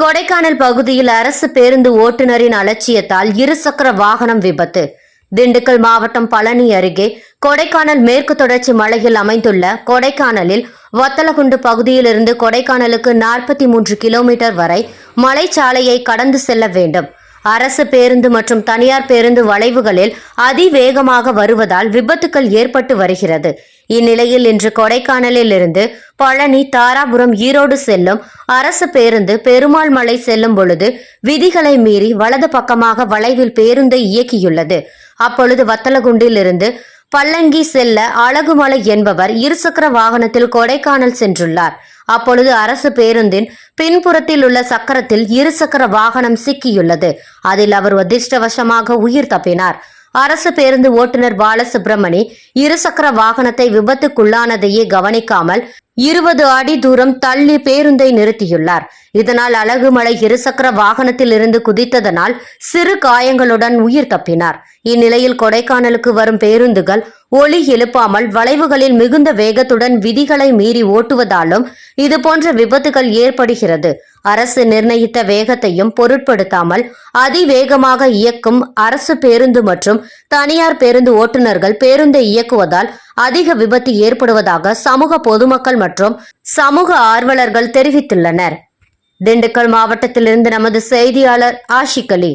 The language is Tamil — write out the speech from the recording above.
கொடைக்கானல் பகுதியில் அரசு பேருந்து ஓட்டுநரின் அலட்சியத்தால் இருசக்கர வாகனம் விபத்து. திண்டுக்கல் மாவட்டம் பழனி அருகே கொடைக்கானல் மேற்கு தொடர்ச்சி மலையில் அமைந்துள்ள கொடைக்கானலில் வத்தலகுண்டு பகுதியிலிருந்து கொடைக்கானலுக்கு நாற்பத்தி மூன்று கிலோமீட்டர் வரை மலைச்சாலையை கடந்து செல்ல வேண்டும். அரசு பேருந்து மற்றும் தனியார் பேருந்து வளைவுகளில் அதிவேகமாக வருவதால் விபத்துக்கள் ஏற்பட்டு வருகிறது. இந்நிலையில் இன்று கொடைக்கானலில் இருந்து பழனி தாராபுரம் ஈரோடு செல்லும் அரசு பேருந்து பெருமாள் மலை செல்லும் பொழுது விதிகளை மீறி வலது பக்கமாக வளைவில் பேருந்தை இயக்கியுள்ளது. அப்பொழுது வத்தலகுண்டில் இருந்து பல்லங்கி செல்ல அழகுமலை என்பவர் இருசக்கர வாகனத்தில் கொடைக்கானல் சென்றுள்ளார். அப்பொழுது அரசு பேருந்தின் பின்புறத்தில் உள்ள சக்கரத்தில் இருசக்கர வாகனம் சிக்கியுள்ளது. அதில் அவர் அதிர்ஷ்டவசமாக உயிர் தப்பினார். அரசு பேருந்து ஓட்டுநர் பாலசுப்ரமணி இருசக்கர வாகனத்தை விபத்துக்குள்ளானதையே கவனிக்காமல் இருபது அடி தூரம் தள்ளி பேருந்தை நிறுத்தியுள்ளார். இதனால் அழகுமலை இருசக்கர வாகனத்தில் இருந்து குதித்ததனால் சிறு காயங்களுடன் உயிர் தப்பினார். இந்நிலையில் கொடைக்கானலுக்கு வரும் பேருந்துகள் ஒளி எழுப்பாமல் வளைவுகளில் மிகுந்த வேகத்துடன் விதிகளை மீறி ஓட்டுவதாலும் இதுபோன்ற விபத்துகள் ஏற்படுகிறது. அரசு நிர்ணயித்த வேகத்தையும் பொருட்படுத்தாமல் அதிவேகமாக இயக்கும் அரசு பேருந்து மற்றும் தனியார் பேருந்து ஓட்டுநர்கள் பேருந்தை இயக்குவதால் அதிக விபத்து ஏற்படுவதாக சமூக பொதுமக்கள் மற்றும் சமூக ஆர்வலர்கள் தெரிவித்துள்ளனர். திண்டுக்கல் மாவட்டத்திலிருந்து நமது செய்தியாளர் ஆஷிக் அலி.